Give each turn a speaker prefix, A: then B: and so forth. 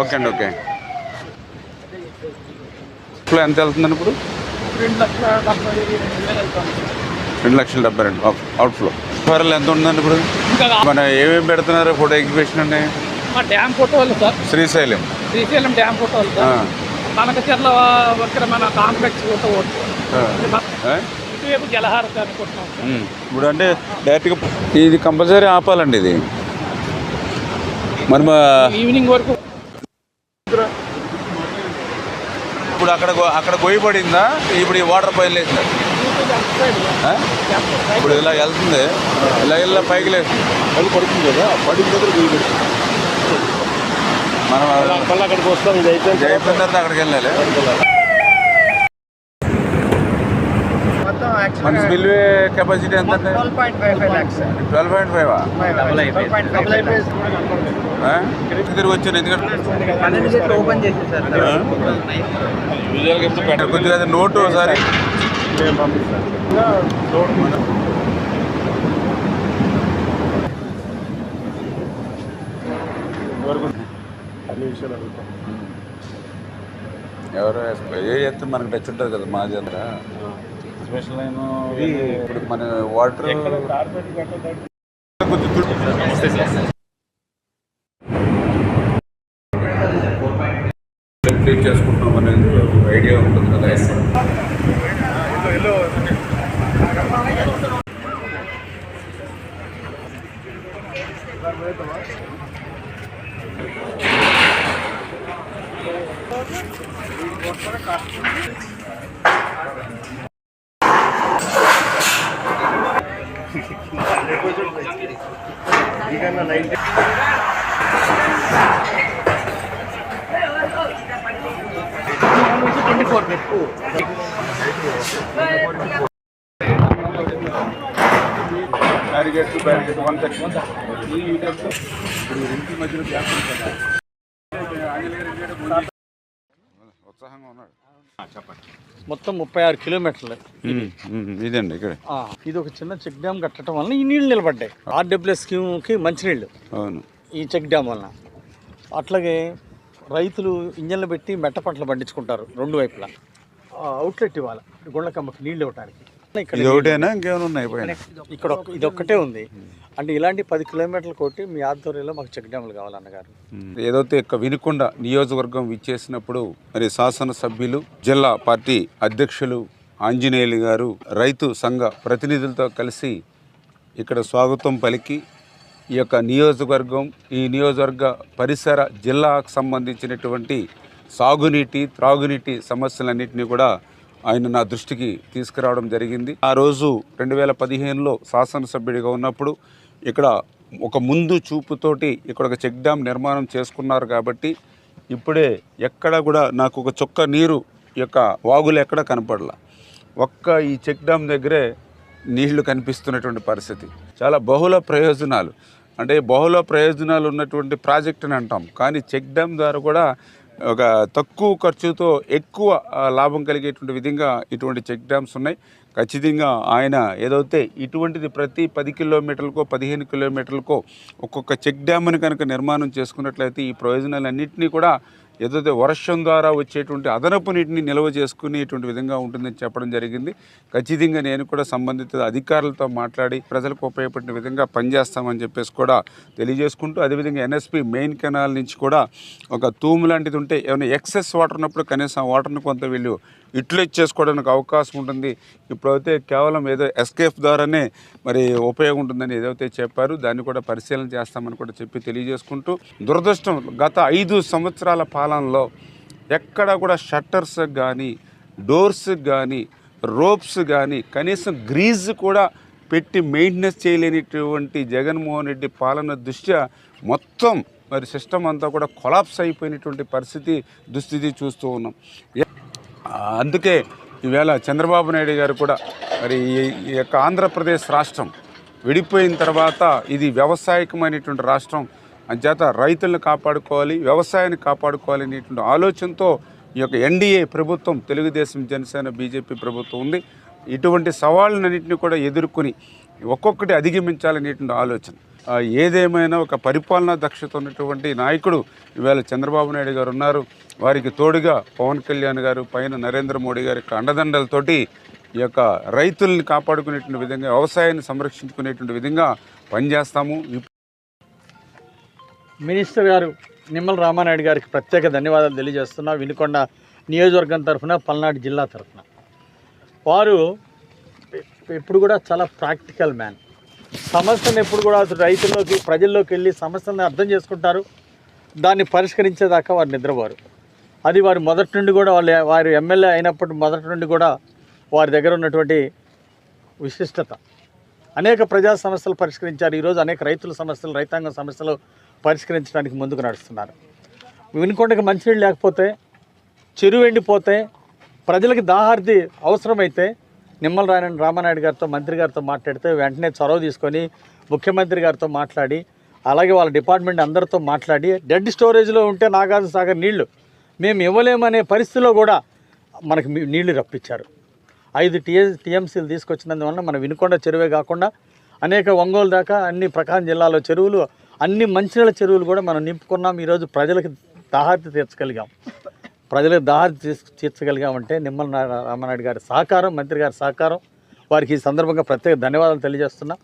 A: Okay. అండి okay. ఇప్పుడు ఎంత వెళ్తుందండి ఇప్పుడు?
B: రెండు లక్షల డెబ్బై రెండు
A: అవుట్ ఫ్లో. ఫోరల్ ఎంత ఉందండి ఇప్పుడు? మన ఏమేమి పెడుతున్నారు? ఫోటో ఎగ్జిబిషన్ అండి?
B: మా డ్యామ్ ఫోటోలు సార్.
A: శ్రీశైలం.
B: శ్రీశైలం డ్యామ్ ఫోటోలు సార్. కనకచర్ల మన కాంప్లెక్స్ ఫోటో జలహారతి అనుకుంటున్నాం.
A: ఇప్పుడు అంటే డైరెక్ట్గా ఇది కంపల్సరీ ఆపాలండి ఇది. మరి మా-
B: ఈవినింగ్ వరకు
A: ఇప్పుడు అక్కడ అక్కడ గొయ్యి పడిందా? ఇప్పుడు ఈ వాటర్ పైన లేదు ఇప్పుడు ఇలా వెళ్తుంది. ఇలా ఇలా పైకి లేదు.
C: పడుతుంది కదా? పడిన దగ్గర
A: మనం
C: అక్కడికి వస్తాం ఇది అయితే
A: అయిపోయిన తర్వాత అక్కడికి వెళ్ళాలి. మన స్పిల్వే కెపాసిటీ ఎంత అంటే
D: twelve point five lakhs
A: twelve point five
D: double
A: తిరిగి వచ్చాను ఎందుకంటే
D: ఓపెన్ చేసేసారు
A: కొద్దిగా నోటు ఒకసారి.
C: అన్ని విషయాలు అడుగుతాం
A: ఎవరు ఏ ఎత్తు మనకు టచ్ ఉంటుంది కదా మా దగ్గర స్పెషల్ లైన్ ఇప్పుడు మన వాటర్ క్లీన్ చేసుకుంటాం అనేది ఐడియా ఉంటుంది కదా.
C: ఇకన్నా ninety
B: twenty four
A: barricades barricade one section ఈ ఇప్పుడు ఇంటి మధ్యలో గ్యాప్ ఉంది కదా ఉత్సాహంగా ఉన్నాడు.
B: మొత్తం ముప్పై ఆరు కిలోమీటర్లు.
A: ఇదండి ఇక్కడ.
B: ఆ, ఇది ఒక చిన్న చెక్ డ్యామ్ కట్టడం వలన ఈ నీళ్ళు నిలబడ్డాయి. ఆర్డబ్ల్యూఎస్ స్కీమ్కి మంచినీళ్ళు.
A: అవును.
B: ఈ చెక్ డ్యామ్ వలన. అట్లాగే రైతులు ఇంజన్లు పెట్టి మెట్ట పంటలు పండించుకుంటారు రెండు వైపులా. ఆ, అవుట్లెట్ ఇవ్వాలి. గుండ్లకమ్మకి నీళ్ళు ఇవ్వడానికి
A: ఇది ఒకటేనా? ఇంకేమైనా ఉన్నాయి పైన?
B: ఇక్కడ ఇది ఒక్కటే ఉంది. అంటే ఇలాంటి పది కిలోమీటర్లు కొట్టి మీ ఆధ్వర్యంలో మాకు చెక్ డ్యాములు కావాలన్నగారు
A: ఏదైతే ఇక వినుకొండ నియోజకవర్గం విచ్చేసినప్పుడు మరి శాసనసభ్యులు జిల్లా పార్టీ అధ్యక్షులు ఆంజనేయులు గారు రైతు సంఘ ప్రతినిధులతో కలిసి ఇక్కడ స్వాగతం పలికి ఈ యొక్క నియోజకవర్గం ఈ నియోజకవర్గ పరిసర జిల్లాకు సంబంధించినటువంటి సాగునీటి త్రాగునీటి సమస్యలన్నింటినీ కూడా ఆయన నా దృష్టికి తీసుకురావడం జరిగింది. ఆ రోజు రెండు వేల పదిహేనులో శాసనసభ్యుడిగా ఉన్నప్పుడు ఇక్కడ ఒక ముందు చూపుతోటి ఇక్కడ ఒక చెక్ డ్యామ్ నిర్మాణం చేసుకున్నారు కాబట్టి ఇప్పుడే ఎక్కడ కూడా నాకు ఒక చొక్క నీరు యొక్క వాగులు ఎక్కడ కనపడలా. ఒక్క ఈ చెక్ డ్యామ్ దగ్గరే నీళ్ళు కనిపిస్తున్నటువంటి పరిస్థితి. చాలా బహుళ ప్రయోజనాలు. అంటే బహుళ ప్రయోజనాలు ఉన్నటువంటి ప్రాజెక్ట్ అని అంటాం. కానీ చెక్ డ్యామ్ ద్వారా కూడా ఒక తక్కువ ఖర్చుతో ఎక్కువ లాభం కలిగేటువంటి విధంగా ఇటువంటి చెక్ డ్యామ్స్ ఉన్నాయి. ఖచ్చితంగా ఆయన ఏదైతే ఇటువంటిది ప్రతి పది కిలోమీటర్లకో పదిహేను కిలోమీటర్లకో ఒక్కొక్క చెక్ డ్యామ్ని కనుక నిర్మాణం చేసుకున్నట్లయితే ఈ ప్రయోజనాలన్నింటినీ కూడా ఏదైతే వర్షం ద్వారా వచ్చేటువంటి అదనపు నీటిని నిల్వ చేసుకునేటువంటి విధంగా ఉంటుందని చెప్పడం జరిగింది. ఖచ్చితంగా నేను కూడా సంబంధిత అధికారులతో మాట్లాడి ప్రజలకు ఉపయోగపడిన విధంగా పనిచేస్తామని చెప్పేసి కూడా తెలియజేసుకుంటూ అదేవిధంగా ఎన్ఎస్పి మెయిన్ కెనాల్ నుంచి కూడా ఒక తూము లాంటిది ఉంటే ఏమైనా ఎక్సెస్ వాటర్ ఉన్నప్పుడు కనీసం వాటర్ను వాటర్ని కొంత వీళ్ళు యూటిలైజ్ చేసుకోవడానికి అవకాశం ఉంటుంది. ఇప్పుడైతే కేవలం ఏదో ఎస్కేఫ్ ద్వారానే మరి ఉపయోగం ఉంటుందని ఏదైతే చెప్పారు దాన్ని కూడా పరిశీలన చేస్తామని కూడా చెప్పి తెలియజేసుకుంటూ దురదృష్టం గత ఐదు సంవత్సరాల పాలనలో ఎక్కడ కూడా షట్టర్స్ కానీ డోర్స్ కానీ రోప్స్ కానీ కనీసం గ్రీజ్ కూడా పెట్టి మెయింటెనెన్స్ చేయలేనిటువంటి జగన్మోహన్ రెడ్డి పాలన దృష్ట్యా మొత్తం మరి సిస్టమ్ అంతా కూడా కొలాప్స్ అయిపోయినటువంటి పరిస్థితి దుస్థితి చూస్తూ ఉన్నాం. అందుకే ఈవేళ చంద్రబాబు నాయుడు గారు కూడా మరి ఈ- ఈ యొక్క ఆంధ్రప్రదేశ్ రాష్ట్రం విడిపోయిన తర్వాత ఇది వ్యవసాయకమైనటువంటి రాష్ట్రం. అంచేత రైతులను కాపాడుకోవాలి వ్యవసాయాన్ని కాపాడుకోవాలి అనేటువంటి ఆలోచనతో ఈ యొక్క ఎన్డీఏ ప్రభుత్వం తెలుగుదేశం జనసేన బీజేపీ ప్రభుత్వం ఉంది. ఇటువంటి సవాళ్ళనన్నింటినీ కూడా ఎదుర్కొని ఒక్కొక్కటి అధిగమించాలనేటువంటి ఆలోచన. ఏదేమైనా ఒక పరిపాలనా దక్షత ఉన్నటువంటి నాయకుడు. ఇవాళ చంద్రబాబు నాయుడు గారు ఉన్నారు. వారికి తోడుగా పవన్ కళ్యాణ్ గారు పైన నరేంద్ర మోడీ గారి యొక్క అండదండలతోటి ఈ యొక్క రైతుల్ని కాపాడుకునేటువంటి విధంగా వ్యవసాయాన్ని సంరక్షించుకునేటువంటి విధంగా పనిచేస్తాము.
B: మినిస్టర్ గారు నిమ్మల రామానాయుడు గారికి ప్రత్యేక ధన్యవాదాలు తెలియజేస్తున్నా. వినుకొండ నియోజకవర్గం తరఫున పల్నాడు జిల్లా తరఫున. వారు ఎప్పుడు కూడా చాలా ప్రాక్టికల్ మ్యాన్. సమస్యను ఎప్పుడు కూడా అసలు రైతుల్లోకి ప్రజల్లోకి వెళ్ళి సమస్యలను అర్థం చేసుకుంటారు. దాన్ని పరిష్కరించేదాకా వారు నిద్రపోరు. అది వారి మొదటి నుండి కూడా వాళ్ళు వారు ఎమ్మెల్యే అయినప్పటి మొదటి నుండి కూడా వారి దగ్గర ఉన్నటువంటి విశిష్టత. అనేక ప్రజా సమస్యలు పరిష్కరించారు. ఈరోజు అనేక రైతుల సమస్యలు రైతాంగ సమస్యలు పరిష్కరించడానికి ముందుకు నడుస్తున్నారు. వినుకొండకి మంచినీళ్ళు లేకపోతే చెరువు ఎండిపోతే ప్రజలకి దాహార్ది అవసరమైతే నిమ్మల రాయన రామానాయుడు గారితో మంత్రి గారితో మాట్లాడితే వెంటనే చొరవ తీసుకొని ముఖ్యమంత్రి గారితో మాట్లాడి అలాగే వాళ్ళ డిపార్ట్మెంట్ అందరితో మాట్లాడి డెడ్ స్టోరేజ్లో ఉంటే నాగార్జున సాగర్ నీళ్ళు మేము ఇవ్వలేమనే పరిస్థితిలో కూడా మనకి నీళ్ళు రప్పించారు. ఐదు టీఎ టీఎంసీలు తీసుకొచ్చినందువలన మన వినుకొండ చెరువే కాకుండా అనేక ఒంగోలు దాకా అన్ని ప్రకాశం జిల్లాలో చెరువులు అన్ని మంచినీళ్ళ చెరువులు కూడా మనం నింపుకున్నాం. ఈరోజు ప్రజలకు దాహార్తి తీర్చగలిగాం. ప్రజలకు దారి తీర్చగలిగామంటే నిమ్మల నా- రామానాయుడు గారి సహకారం మంత్రి గారి సహకారం. వారికి ఈ సందర్భంగా ప్రత్యేక ధన్యవాదాలు తెలియజేస్తున్నా.